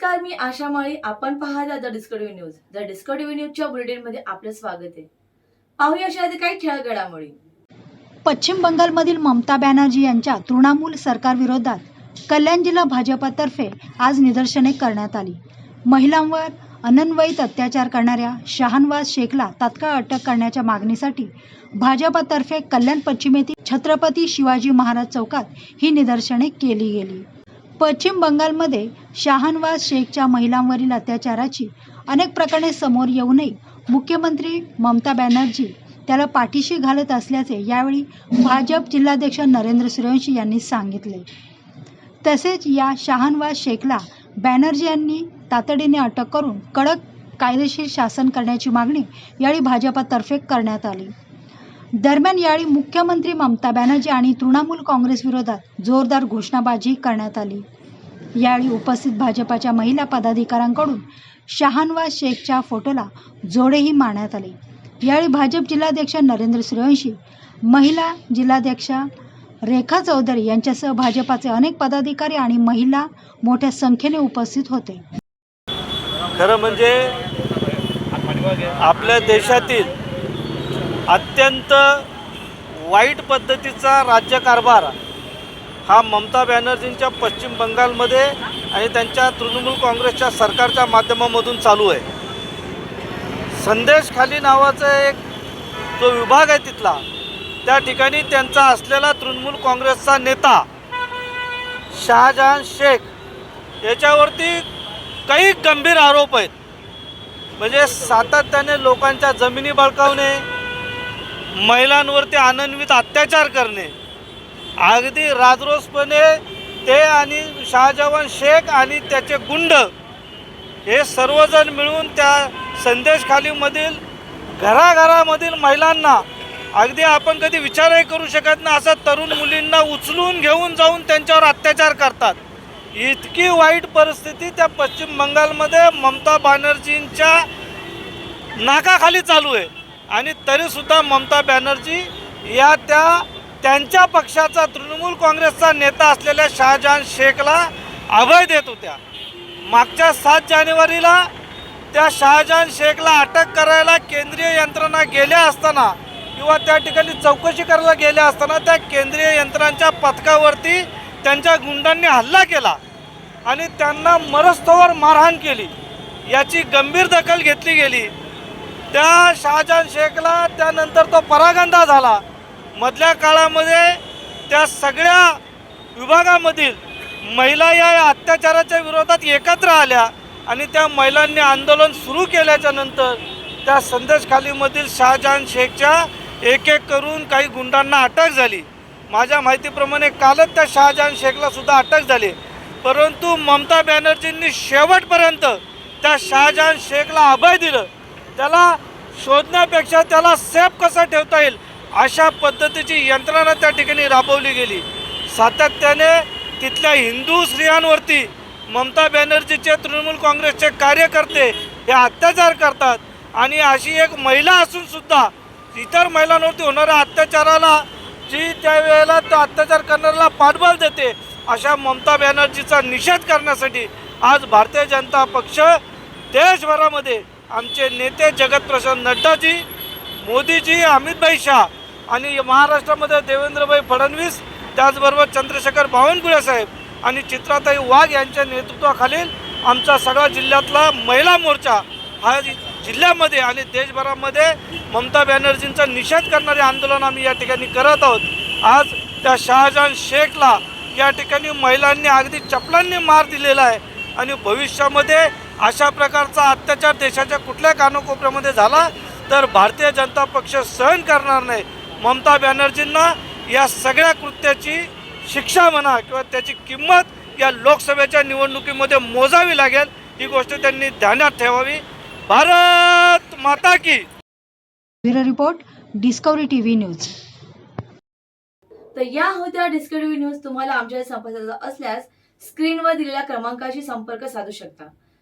नमस्कार मी आशा माळी. आपण पाहता the discovery news. The discovery न्यूजच्या बुलेटिनमध्ये आपलं स्वागत आहे. पाहूया अशा काही खेळ घडामोडी. पश्चिम बंगालमधील ममता बॅनर्जी यांच्या तृणमूल सरकारविरोधात कल्याण जिल्हा भाजपातर्फे आज निदर्शने करण्यात आली. महिलांवर अनन्वयित अत्याचार करणाऱ्या शहानवाज शेखला तात्काळ अटक करण्याच्या मागणीसाठी भाजपातर्फे कल्याण पश्चिमेतील छत्रपती शिवाजी महाराज चौकात ही निदर्शने केली गेली. पश्चिम बंगालमध्ये शहानवाज शेखच्या महिलांवरील अत्याचाराची अनेक प्रकरणे समोर येऊनही मुख्यमंत्री ममता बॅनर्जी त्याला पाठीशी घालत असल्याचे यावेळी भाजप जिल्हाध्यक्ष नरेंद्र सूर्यवंशी यांनी सांगितले. तसेच या शहानवाज शेखला बॅनर्जी यांनी तातडीने अटक करून कडक कायदेशीर शासन करण्याची मागणी यावेळी भाजपातर्फे करण्यात आली. दरम्यान यावेळी मुख्यमंत्री ममता बॅनर्जी आणि तृणमूल काँग्रेस विरोधात जोरदार घोषणाबाजी करण्यात आली. यावेळी उपस्थित भाजपाच्या महिला पदाधिकाऱ्यांकडून शहानवाज शेखच्या फोटोला जोडेही मारण्यात आले. यावेळी भाजप जिल्हाध्यक्ष नरेंद्र सूर्यवंशी महिला जिल्हाध्यक्षा रेखा चौधरी यांच्यासह भाजपाचे अनेक पदाधिकारी आणि महिला मोठ्या संख्येने उपस्थित होते. खरं म्हणजे आपल्या देशातील अत्यंत वाईट पद्धतीचा राज्यकारभार हा ममता बॅनर्जींच्या पश्चिम बंगालमध्ये आणि त्यांच्या तृणमूल काँग्रेसच्या सरकारच्या माध्यमामधून चालू आहे. संदेश खाली नावाचा एक जो विभाग आहे तिथला त्या ठिकाणी त्यांचा असलेला तृणमूल काँग्रेसचा नेता शहाजहान शेख याच्यावरती काही गंभीर आरोप आहेत. म्हणजे सातत्याने लोकांच्या जमिनी बळकावणे महिलांवरती आनंदवित अत्याचार करणे. अगदी राजरोसपणे ते आणि शहाजवान शेख आणि त्याचे गुंड हे सर्वजण मिळून त्या संदेश खालीमधील घराघरामधील महिलांना अगदी आपण कधी विचारही करू शकत नाही असं तरुण मुलींना उचलून घेऊन जाऊन त्यांच्यावर अत्याचार करतात. इतकी वाईट परिस्थिती त्या पश्चिम बंगालमध्ये ममता बॅनर्जींच्या नाकाखाली चालू आहे. आणि तरीसुद्धा ममता बॅनर्जी या त्या त्यांच्या पक्षाचा तृणमूल काँग्रेसचा नेता असलेल्या शहाजहान शेखला अभय देत होत्या. मागच्या सात जानेवारीला त्या शहाजहान शेखला अटक करायला केंद्रीय यंत्रणा गेल्या असताना किंवा त्या ठिकाणी चौकशी करायला गेल्या असताना त्या केंद्रीय यंत्रांच्या पथकावरती त्यांच्या गुंडांनी हल्ला केला आणि त्यांना मरस्तोवर मारहाण केली. याची गंभीर दखल घेतली गेली. त्या शहाजहान शेखला त्यानंतर तो परागंदा झाला. मधल्या काळामध्ये त्या सगळ्या विभागामधील महिला या अत्याचाराच्या विरोधात एकत्र आल्या आणि त्या महिलांनी आंदोलन सुरू केल्याच्यानंतर त्या संदेशखालीमधील शहाजहान शेखच्या एक एक करून काही गुंडांना अटक झाली. माझ्या माहितीप्रमाणे कालच त्या शहाजहान शेखला सुद्धा अटक झाली. परंतु ममता बॅनर्जींनी शेवटपर्यंत त्या शहाजहान शेखला अभय दिलं. त्याला शोधण्यापेक्षा त्याला सेफ कसा ठेवता येईल अशा पद्धतीची यंत्रणा त्या ठिकाणी राबवली गेली. सातत्याने तिथल्या हिंदू स्त्रियांवरती ममता बॅनर्जीचे तृणमूल काँग्रेसचे कार्यकर्ते हे अत्याचार करतात आणि अशी एक महिला असून सुद्धा इतर महिलांवरती होणाऱ्या अत्याचाराला जी त्यावेळेला तो अत्याचार करणाऱ्याला पाठबळ देते अशा ममता बॅनर्जीचा निषेध करण्यासाठी आज भारतीय जनता पक्ष देशभरामध्ये आमचे नेते जगतप्रसाद नड्डाजी मोदीजी अमितभाई शाह आणि महाराष्ट्रामध्ये देवेंद्रभाई फडणवीस त्याचबरोबर चंद्रशेखर बावनकुळे साहेब आणि चित्राताई वाघ यांच्या नेतृत्वाखालील आमचा सगळा जिल्ह्यातला महिला मोर्चा हा जिल्ह्यामध्ये आणि देशभरामध्ये ममता बॅनर्जींचा निषेध करणारे आंदोलन आम्ही या ठिकाणी करत आहोत. आज त्या शहाजहान शेखला या ठिकाणी महिलांनी अगदी चपलांनी मार दिलेला आहे आणि भविष्यामध्ये अशा प्रकारचा अत्याचार देशाच्या कुठल्या कानाकोपऱ्यामध्ये झाला तर भारतीय जनता पक्ष सहन करणार नाही. ममता बॅनर्जींना या सगळ्या कृत्याची शिक्षा म्हणा किंवा त्याची किंमत या लोकसभेच्या निवडणुकीमध्ये मोजावी लागेल ही गोष्ट त्यांनी ध्यानात ठेवावी. भारत माता की bureau report discovery TV news. तर या होत्या डिस्कवरी न्यूज तुम्हाला आमच्या संपर्काचा असल्यास स्क्रीनवर दिलेल्या क्रमांकाशी संपर्क साधू शकता.